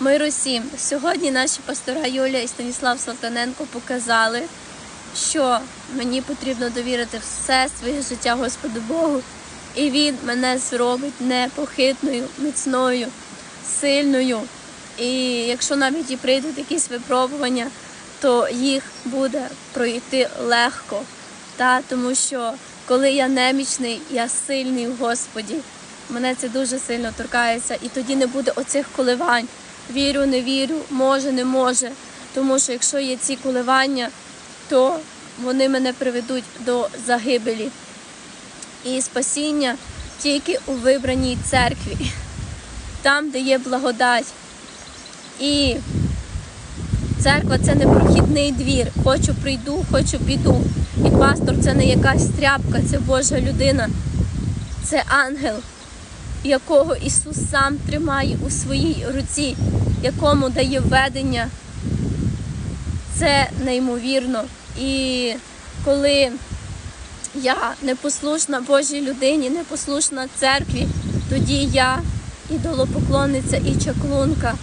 Миру всім! Сьогодні наші пастора Юлія і Станіслав Салтаненко показали, що мені потрібно довірити все своє життя Господу Богу, і Він мене зробить непохитною, міцною, сильною. І якщо навіть і прийдуть якісь випробування, то їх буде пройти легко. Та, тому що коли я немічний, я сильний в Господі. Мене це дуже сильно торкається, і тоді не буде оцих коливань. Вірю, не вірю, може, не може. Тому що якщо є ці коливання, то вони мене приведуть до загибелі. І спасіння тільки у вибраній церкві, там, де є благодать. І церква це не прохідний двір. Хочу прийду, хочу піду. І пастор це не якась тряпка, це Божа людина, це ангел, якого Ісус сам тримає у своїй руці, якому дає ведення. Це неймовірно. І коли я непослушна Божій людині, непослушна церкві, тоді я ідолопоклонниця і чаклунка.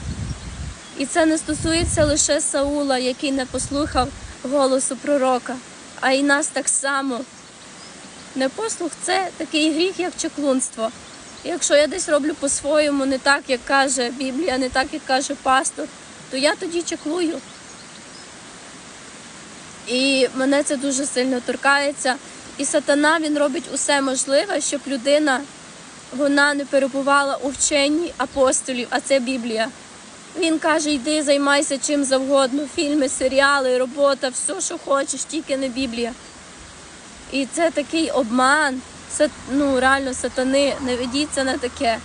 І це не стосується лише Саула, який не послухав голосу пророка, а й нас так само. Непослух це такий гріх, як чаклунство. Якщо я десь роблю по-своєму, не так, як каже Біблія, не так, як каже пастор, то я тоді чаклую. І мене це дуже сильно торкається. І сатана він робить усе можливе, щоб людина вона не перебувала у вченні апостолів, а це Біблія. Він каже: йди, займайся чим завгодно, фільми, серіали, робота, все, що хочеш, тільки не Біблія. І це такий обман, ну реально сатани, не ведіться на таке.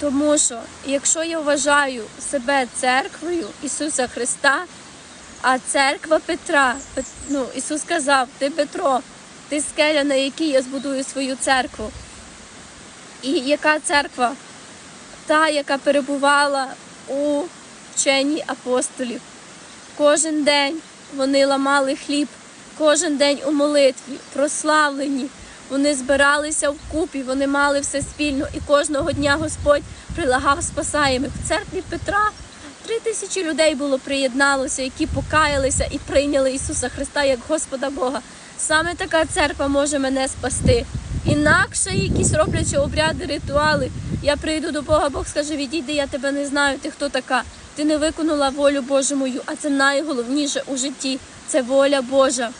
Тому що якщо я вважаю себе церквою Ісуса Христа, а церква Петра, ну, Ісус сказав, ти Петро, ти скеля, на якій я збудую свою церкву. І яка церква? Та, яка перебувала у вченні апостолів. Кожен день вони ламали хліб, кожен день у молитві, прославлені. Вони збиралися вкупі, вони мали все спільно, і кожного дня Господь прилагав спасаємих. В церкві Петра три тисячі людей було приєдналося, які покаялися і прийняли Ісуса Христа як Господа Бога. Саме така церква може мене спасти. Інакше якісь роблячи обряди, ритуали. Я прийду до Бога, Бог скаже, відійди, я тебе не знаю, ти хто така. Ти не виконала волю Божу мою, а це найголовніше у житті це воля Божа.